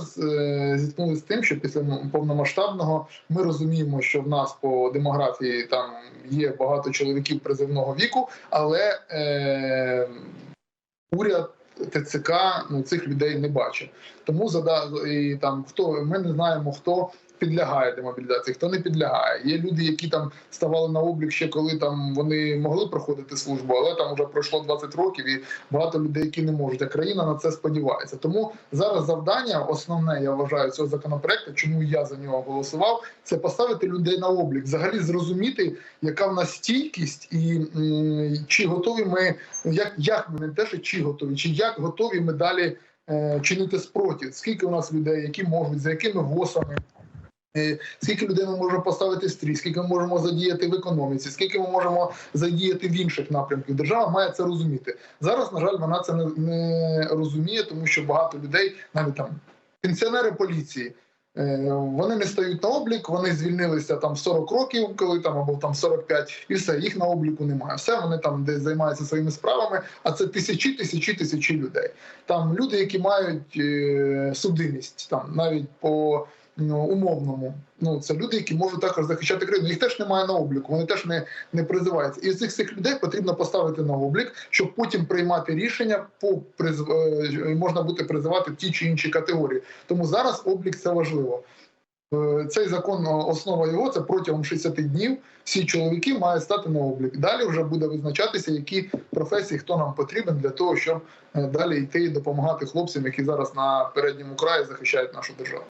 зараз е, зіткнулися з тим, що після повномасштабного ми розуміємо, що в нас по демографії там є багато чоловіків призивного віку, але е, уряд. ТЦК ну, цих людей не бачить. Тому зада і там хто ми не знаємо, хто підлягає демобілізації, хто не підлягає. Є люди, які там ставали на облік ще коли там вони могли проходити службу, але там вже пройшло 20 років, і багато людей, які не можуть. А країна на це сподівається. Тому зараз завдання, основне, я вважаю, цього законопроекту, чому я за нього голосував, це поставити людей на облік, взагалі зрозуміти, яка в нас стійкість, і м, чи готові ми, як, як ми не те, що чи готові, чи як готові ми далі е, чинити спротив, скільки у нас людей, які можуть, за якими госами. Е, Скільки людей ми можемо поставити стрій, скільки ми можемо задіяти в економіці, скільки ми можемо задіяти в інших напрямках? Держава має це розуміти. Зараз, на жаль, вона це не, розуміє, тому що багато людей, навіть там пенсіонери поліції, вони не стають на облік, вони звільнилися там в 40 років, коли там або там 45, і все, їх на обліку немає. Все вони там десь займаються своїми справами, а це тисячі, тисячі, тисячі людей. Там люди, які мають е, судимість, там навіть по умовному. Ну це люди, які можуть також захищати країну. Їх теж немає на обліку, вони теж не, не призиваються. І цих цих людей потрібно поставити на облік, щоб потім приймати рішення по приз... е, можна буде призивати ті чи інші категорії. Тому зараз облік це важливо. Е, Цей закон основа його це протягом 60 днів. Всі чоловіки мають стати на облік. Далі вже буде визначатися, які професії хто нам потрібен для того, щоб е, далі йти і допомагати хлопцям, які зараз на передньому краї захищають нашу державу.